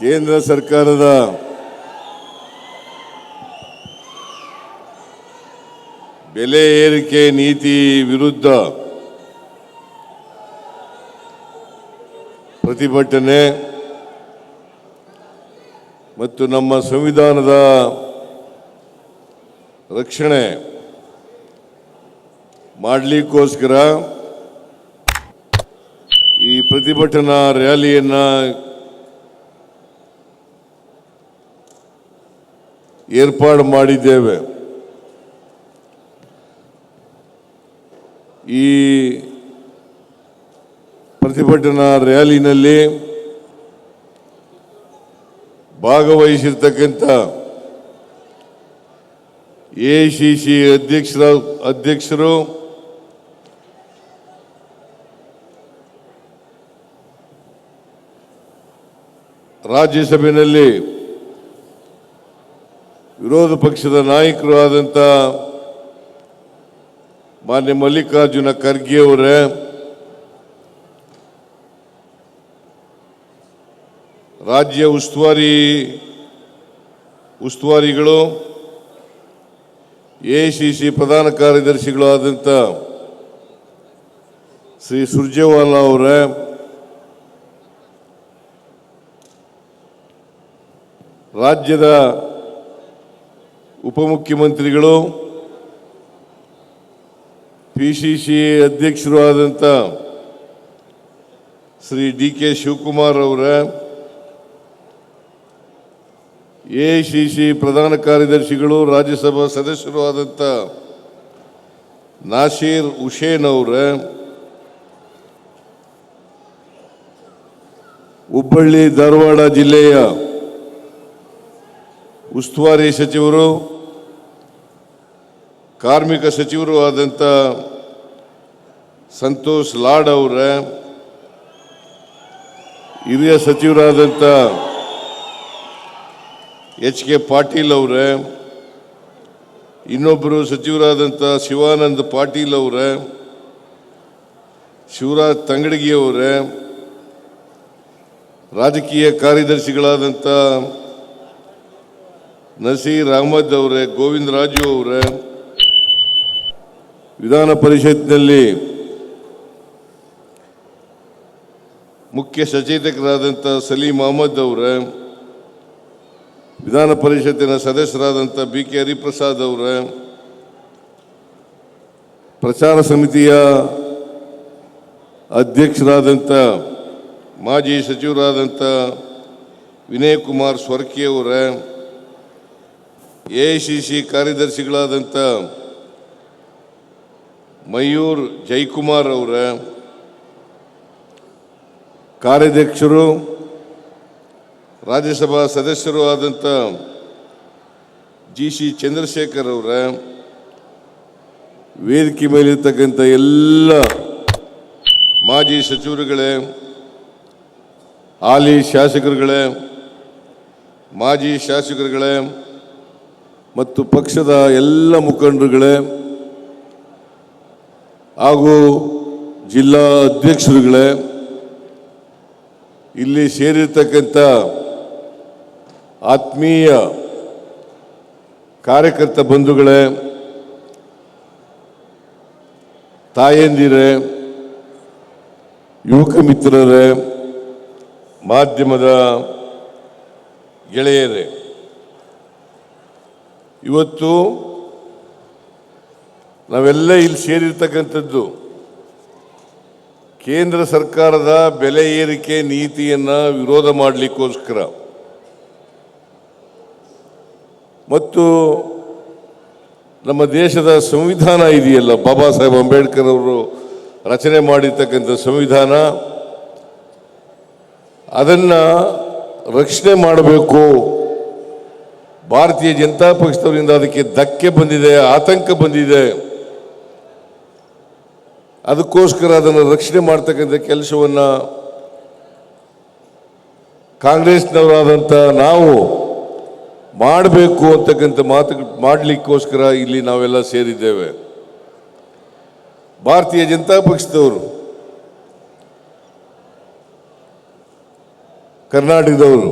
ಕೇಂದ್ರ ಸರ್ಕಾರದ ಬೆಲೆ ಏರಿಕೆ ನೀತಿ ವಿರುದ್ಧ ಪ್ರತಿಭಟನೆ ಮತ್ತು ನಮ್ಮ ಸಂವಿಧಾನದ ರಕ್ಷಣೆ ಮಾಡಲಿಕ್ಕೋಸ್ಕರ ಈ ಪ್ರತಿಭಟನಾ ರ್ಯಾಲಿಯನ್ನು ಏರ್ಪಾಡು ಮಾಡಿದ್ದೇವೆ. ಈ ಪ್ರತಿಭಟನಾ ರ್ಯಾಲಿನಲ್ಲಿ ಭಾಗವಹಿಸಿರ್ತಕ್ಕಂಥ ಎ ಸಿ ಸಿ ಅಧ್ಯಕ್ಷರ ಅಧ್ಯಕ್ಷರು ರಾಜ್ಯಸಭೆಯಲ್ಲಿ ವಿರೋಧ ಪಕ್ಷದ ನಾಯಕರು ಆದಂಥ ಮಾನ್ಯ ಮಲ್ಲಿಕಾರ್ಜುನ ಖರ್ಗೆ ಅವರೇ, ರಾಜ್ಯ ಉಸ್ತುವಾರಿ ಉಸ್ತುವಾರಿಗಳು, ಎ ಸಿ ಸಿ ಪ್ರಧಾನ ಕಾರ್ಯದರ್ಶಿಗಳು ಆದಂಥ ಶ್ರೀ ಸುರ್ಜೇವಾಲಾ ಅವರೇ, ರಾಜ್ಯದ ಉಪಮುಖ್ಯಮಂತ್ರಿಗಳು ಪಿ ಸಿ ಸಿ ಅಧ್ಯಕ್ಷರು ಆದಂಥ ಶ್ರೀ ಡಿ ಕೆ ಶಿವಕುಮಾರ್ ಅವರ, ಎ ಸಿ ಸಿ ಪ್ರಧಾನ ಕಾರ್ಯದರ್ಶಿಗಳು, ರಾಜ್ಯಸಭಾ ಸದಸ್ಯರು ಆದಂಥ ನಾಶೀರ್ ಹುಷೇನ್ ಅವರ, ಹುಬ್ಬಳ್ಳಿ ಧಾರವಾಡ ಜಿಲ್ಲೆಯ ಉಸ್ತುವಾರಿ ಸಚಿವರು, ಕಾರ್ಮಿಕ ಸಚಿವರು ಆದಂಥ ಸಂತೋಷ್ ಲಾಡ್ ಅವರ, ಹಿರಿಯ ಸಚಿವರಾದಂಥ ಎಚ್ ಕೆ ಪಾಟೀಲ್ ಅವರೇ ಇನ್ನೊಬ್ಬರು ಸಚಿವರಾದಂಥ ಶಿವಾನಂದ್ ಪಾಟೀಲ್ ಅವರೇ, ಶಿವರಾಜ್ ತಂಗಡಗಿ ಅವರೇ, ರಾಜಕೀಯ ಕಾರ್ಯದರ್ಶಿಗಳಾದಂಥ ನಸೀರ್ ಅಹಮದ್ ಅವರೇ, ಗೋವಿಂದ ರಾಜು ಅವರೇ, ವಿಧಾನ ಪರಿಷತ್ನಲ್ಲಿ ಮುಖ್ಯ ಸಚೇತಕರಾದಂಥ ಸಲೀಂ ಅಹಮದ್ ಅವರೇ, ವಿಧಾನ ಪರಿಷತ್ತಿನ ಸದಸ್ಯರಾದಂಥ ಬಿ ಕೆ ಹರಿಪ್ರಸಾದ್ ಅವರೇ, ಪ್ರಚಾರ ಸಮಿತಿಯ ಅಧ್ಯಕ್ಷರಾದಂಥ ಮಾಜಿ ಸಚಿವರಾದಂಥ ವಿನಯ್ ಕುಮಾರ್ ಸ್ವರ್ಕಿ ಅವರೇ ಎ ಸಿ ಸಿ ಕಾರ್ಯದರ್ಶಿಗಳಾದಂಥ ಮಯೂರ್ ಜೈಕುಮಾರ್ ಅವರ ಕಾರ್ಯಾಧ್ಯಕ್ಷರು, ರಾಜ್ಯಸಭಾ ಸದಸ್ಯರು ಆದಂಥ ಜಿ ಸಿ ಚಂದ್ರಶೇಖರ್ ಅವರ ವೇದಿಕೆ ಮೇಲಿರ್ತಕ್ಕಂಥ ಎಲ್ಲ ಮಾಜಿ ಸಚಿವರುಗಳೇ, ಹಾಲಿ ಶಾಸಕರುಗಳೇ, ಮಾಜಿ ಶಾಸಕರುಗಳೇ ಮತ್ತು ಪಕ್ಷದ ಎಲ್ಲ ಮುಖಂಡರುಗಳೇ ಹಾಗೂ ಜಿಲ್ಲಾ ಅಧ್ಯಕ್ಷರುಗಳೇ, ಇಲ್ಲಿ ಸೇರಿರ್ತಕ್ಕಂಥ ಆತ್ಮೀಯ ಕಾರ್ಯಕರ್ತ ಬಂಧುಗಳೇ, ತಾಯಂದಿರೇ, ಯುವಕ ಮಿತ್ರರೇ, ಮಾಧ್ಯಮದ ಗೆಳೆಯರೇ ಇವತ್ತು ನಾವೆಲ್ಲ ಇಲ್ಲಿ ಸೇರಿರ್ತಕ್ಕಂಥದ್ದು ಕೇಂದ್ರ ಸರ್ಕಾರದ ಬೆಲೆ ಏರಿಕೆ ನೀತಿಯನ್ನು ವಿರೋಧ ಮಾಡಲಿಕ್ಕೋಸ್ಕರ. ಮತ್ತು ನಮ್ಮ ದೇಶದ ಸಂವಿಧಾನ ಇದೆಯಲ್ಲ, ಬಾಬಾ ಸಾಹೇಬ್ ಅಂಬೇಡ್ಕರ್ ಅವರು ರಚನೆ ಮಾಡಿರ್ತಕ್ಕಂಥ ಸಂವಿಧಾನ. ಅದನ್ನು ರಕ್ಷಣೆ ಮಾಡಬೇಕು. ಭಾರತೀಯ ಜನತಾ ಪಕ್ಷದವರಿಂದ ಅದಕ್ಕೆ ಧಕ್ಕೆ ಬಂದಿದೆ, ಆತಂಕ ಬಂದಿದೆ. ಅದಕ್ಕೋಸ್ಕರ ಅದನ್ನು ರಕ್ಷಣೆ ಮಾಡ್ತಕ್ಕಂಥ ಕೆಲಸವನ್ನು ಕಾಂಗ್ರೆಸ್ನವರಾದಂಥ ನಾವು ಮಾಡಬೇಕು ಅಂತಕ್ಕಂಥ ಮಾತು ಮಾಡಲಿಕ್ಕೋಸ್ಕರ ಇಲ್ಲಿ ನಾವೆಲ್ಲ ಸೇರಿದ್ದೇವೆ. ಭಾರತೀಯ ಜನತಾ ಪಕ್ಷದವರು, ಕರ್ನಾಟಕದವರು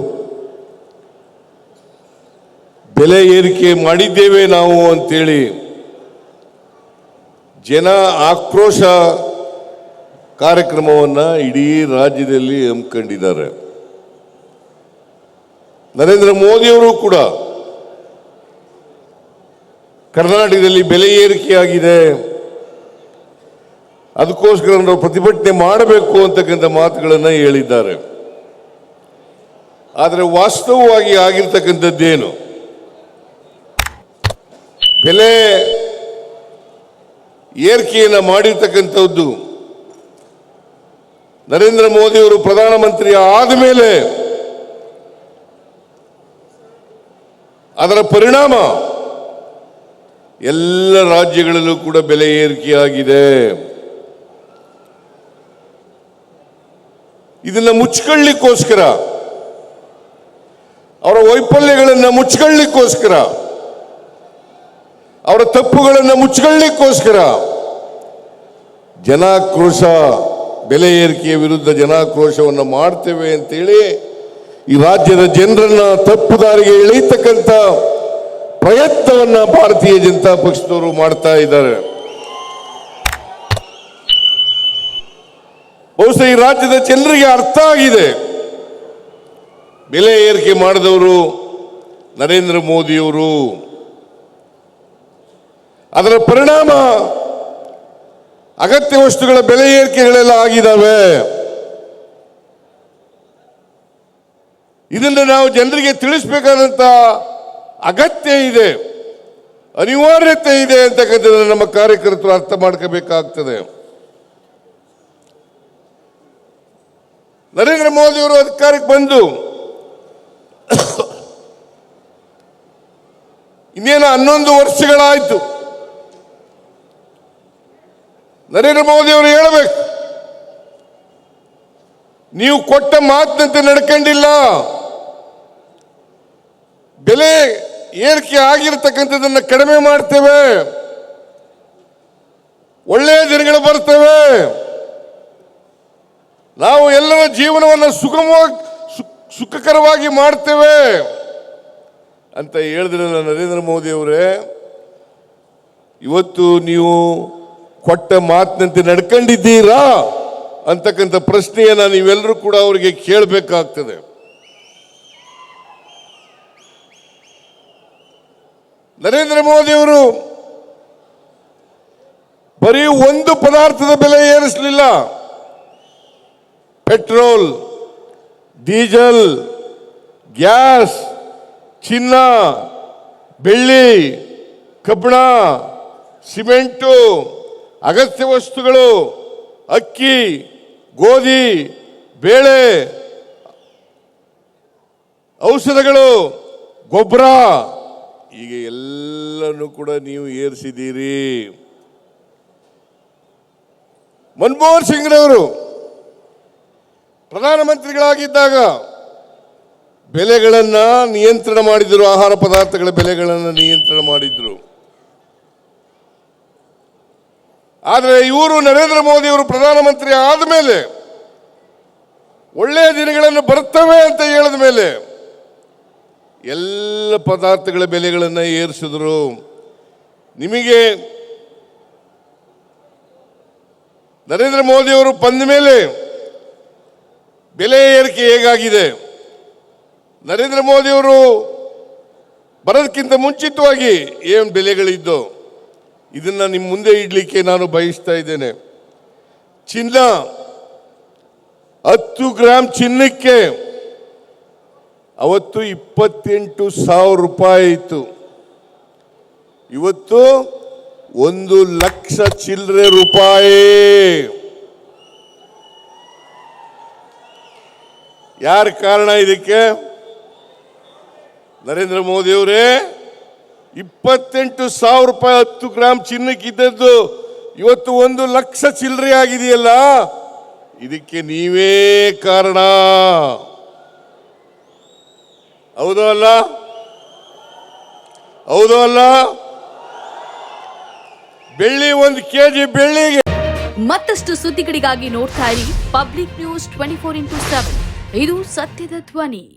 ಬೆಲೆ ಏರಿಕೆ ಮಾಡಿದ್ದೇವೆ ನಾವು ಅಂತೇಳಿ ಜನ ಆಕ್ರೋಶ ಕಾರ್ಯಕ್ರಮವನ್ನು ಇಡೀ ರಾಜ್ಯದಲ್ಲಿ ಹಮ್ಮಿಕೊಂಡಿದ್ದಾರೆ. ನರೇಂದ್ರ ಮೋದಿಯವರು ಕೂಡ ಕರ್ನಾಟಕದಲ್ಲಿ ಬೆಲೆ ಏರಿಕೆಯಾಗಿದೆ ಅದಕ್ಕೋಸ್ಕರ ನಾವು ಪ್ರತಿಭಟನೆ ಮಾಡಬೇಕು ಅಂತಕ್ಕಂಥ ಮಾತುಗಳನ್ನು ಹೇಳಿದ್ದಾರೆ. ಆದರೆ ವಾಸ್ತವವಾಗಿ ಆಗಿರ್ತಕ್ಕಂಥದ್ದೇನು? ಬೆಲೆ ಏರಿಕೆಯನ್ನು ಮಾಡಿರ್ತಕ್ಕಂಥದ್ದು ನರೇಂದ್ರ ಮೋದಿಯವರು ಪ್ರಧಾನಮಂತ್ರಿ ಆದ ಮೇಲೆ ಅದರ ಪರಿಣಾಮ ಎಲ್ಲ ರಾಜ್ಯಗಳಲ್ಲೂ ಕೂಡ ಬೆಲೆ ಏರಿಕೆಯಾಗಿದೆ. ಇದನ್ನ ಮುಚ್ಕೊಳ್ಳಿಕ್ಕೋಸ್ಕರ, ಅವರ ವೈಫಲ್ಯಗಳನ್ನು ಮುಚ್ಕೊಳ್ಳಿಕ್ಕೋಸ್ಕರ ಅವರ ತಪ್ಪುಗಳನ್ನು ಮುಚ್ಚಿಕೊಳ್ಳಿಕ್ಕೋಸ್ಕರ ಜನಾಕ್ರೋಶ ಬೆಲೆ ಏರಿಕೆಯ ವಿರುದ್ಧ ಜನಾಕ್ರೋಶವನ್ನು ಮಾಡ್ತೇವೆ ಅಂತೇಳಿ ಈ ರಾಜ್ಯದ ಜನರನ್ನ ತಪ್ಪು ದಾರಿಗೆ ಎಳೆಯತಕ್ಕಂಥ ಪ್ರಯತ್ನವನ್ನು ಭಾರತೀಯ ಜನತಾ ಪಕ್ಷದವರು ಮಾಡ್ತಾ ಇದ್ದಾರೆ. ಬಹುಶಃ ಈ ರಾಜ್ಯದ ಜನರಿಗೆ ಅರ್ಥ ಆಗಿದೆ. ಬೆಲೆ ಏರಿಕೆ ಮಾಡಿದವರು ನರೇಂದ್ರ ಮೋದಿಯವರು ಅದರ ಪರಿಣಾಮ ಅಗತ್ಯ ವಸ್ತುಗಳ ಬೆಲೆ ಏರಿಕೆಗಳೆಲ್ಲ ಆಗಿದ್ದಾವೆ. ಇದನ್ನು ನಾವು ಜನರಿಗೆ ತಿಳಿಸಬೇಕಾದಂತ ಅಗತ್ಯ ಇದೆ, ಅನಿವಾರ್ಯತೆ ಇದೆ ಅಂತಕ್ಕಂಥದ್ದನ್ನು ನಮ್ಮ ಕಾರ್ಯಕರ್ತರು ಅರ್ಥ ಮಾಡ್ಕೋಬೇಕಾಗ್ತದೆ. ನರೇಂದ್ರ ಮೋದಿಯವರು ಅಧಿಕಾರಕ್ಕೆ ಬಂದು ಇನ್ನೇನು ಹನ್ನೊಂದು ವರ್ಷಗಳಾಯ್ತು. ನರೇಂದ್ರ ಮೋದಿ ಅವರು ಹೇಳಬೇಕು. ನೀವು ಕೊಟ್ಟ ಮಾತಿನಂತೆ ನಡ್ಕೊಂಡಿಲ್ಲ. ಬೆಲೆ ಏರಿಕೆ ಆಗಿರ್ತಕ್ಕಂಥದ್ದನ್ನು ಕಡಿಮೆ ಮಾಡ್ತೇವೆ. ಒಳ್ಳೆಯ ದಿನಗಳು ಬರ್ತೇವೆ. ನಾವು ಎಲ್ಲರ ಜೀವನವನ್ನು ಸುಗಮವಾಗಿ ಸುಖಕರವಾಗಿ ಮಾಡ್ತೇವೆ. ಅಂತ ಹೇಳಿದ್ರಲ್ಲ ನರೇಂದ್ರ ಮೋದಿ ಅವರೇ, ಇವತ್ತು ನೀವು ಕೊಟ್ಟ ಮಾತಿನಂತೆ ನಡ್ಕೊಂಡಿದ್ದೀರಾ? ಅಂತಕ್ಕಂಥ ಪ್ರಶ್ನೆಯನ್ನ ನೀವೆಲ್ಲರೂ ಕೂಡ ಅವರಿಗೆ ಕೇಳಬೇಕಾಗ್ತದೆ. ನರೇಂದ್ರ ಮೋದಿ ಅವರು ಬರೀ ಒಂದು ಪದಾರ್ಥದ ಬೆಲೆ ಏರಿಸಲಿಲ್ಲ. ಪೆಟ್ರೋಲ್, ಡೀಸೆಲ್, ಗ್ಯಾಸ್, ಚಿನ್ನ, ಬೆಳ್ಳಿ, ಕಬ್ಬಿಣ, ಸಿಮೆಂಟು ಅಗತ್ಯ ವಸ್ತುಗಳು, ಅಕ್ಕಿ, ಗೋಧಿ, ಬೇಳೆ, ಔಷಧಗಳು, ಗೊಬ್ಬರ, ಈಗ ಎಲ್ಲನೂ ಕೂಡ ನೀವು ಏರಿಸಿದ್ದೀರಿ. ಮನಮೋಹನ್ ಸಿಂಗ್ರವರು ಪ್ರಧಾನಮಂತ್ರಿಗಳಾಗಿದ್ದಾಗ ಬೆಲೆಗಳನ್ನು ನಿಯಂತ್ರಣ ಮಾಡಿದರು, ಆಹಾರ ಪದಾರ್ಥಗಳ ಬೆಲೆಗಳನ್ನು ನಿಯಂತ್ರಣ ಮಾಡಿದ್ರು. ಆದರೆ ಇವರು ನರೇಂದ್ರ ಮೋದಿ ಅವರು ಪ್ರಧಾನಮಂತ್ರಿ ಆದಮೇಲೆ ಒಳ್ಳೆಯ ದಿನಗಳನ್ನು ಬರ್ತವೆ ಅಂತ ಹೇಳಿದ ಮೇಲೆ ಎಲ್ಲ ಪದಾರ್ಥಗಳ ಬೆಲೆಗಳನ್ನು ಏರಿಸಿದ್ರು. ನಿಮಗೆ ನರೇಂದ್ರ ಮೋದಿ ಅವರು ಬಂದ ಮೇಲೆ ಬೆಲೆ ಏರಿಕೆ ಹೇಗಾಗಿದೆ? ನರೇಂದ್ರ ಮೋದಿ ಅವರು ಬರೋದಕ್ಕಿಂತ ಮುಂಚಿತವಾಗಿ ಏನು ಬೆಲೆಗಳಿದ್ದು ಇದನ್ನ ನಿಮ್ಮ ಮುಂದೆ ಇಡಲಿಕ್ಕೆ ನಾನು ಬಯಸ್ತಾ ಇದ್ದೇನೆ. ಚಿನ್ನ, ಹತ್ತು ಗ್ರಾಮ್ ಚಿನ್ನಕ್ಕೆ ಅವತ್ತು ಇಪ್ಪತ್ತೆಂಟು ಸಾವಿರ ರೂಪಾಯಿ ಇತ್ತು. ಇವತ್ತು ಒಂದು ಲಕ್ಷ ಚಿಲ್ಲರೆ ರೂಪಾಯಿ. ಯಾರ ಕಾರಣ ಇದಕ್ಕೆ? ನರೇಂದ್ರ ಮೋದಿ ಅವರೇ ಇಪ್ಪತ್ತೆಂಟು ಸಾವಿರ ರೂಪಾಯಿ ಹತ್ತು ಗ್ರಾಮ್ ಚಿನ್ನಕ್ಕೆ ಇದ್ದದ್ದು ಇವತ್ತು ಒಂದು ಲಕ್ಷ ಚಿಲ್ಲರೆ ಆಗಿದೆಯಲ್ಲ? ಇದಕ್ಕೆ ನೀವೇ ಕಾರಣ. ಹೌದೋ ಅಲ್ಲ? ಹೌದೋ ಅಲ್ಲ? ಬೆಳ್ಳಿ ಒಂದು ಕೆಜಿ ಬೆಳ್ಳಿಗೆ. ಮತ್ತಷ್ಟು ಸುದ್ದಿಗಳಿಗಾಗಿ ನೋಡ್ತಾ ಇರಿ public news twenty four into seven. ಇದು ಸತ್ಯದ ಧ್ವನಿ.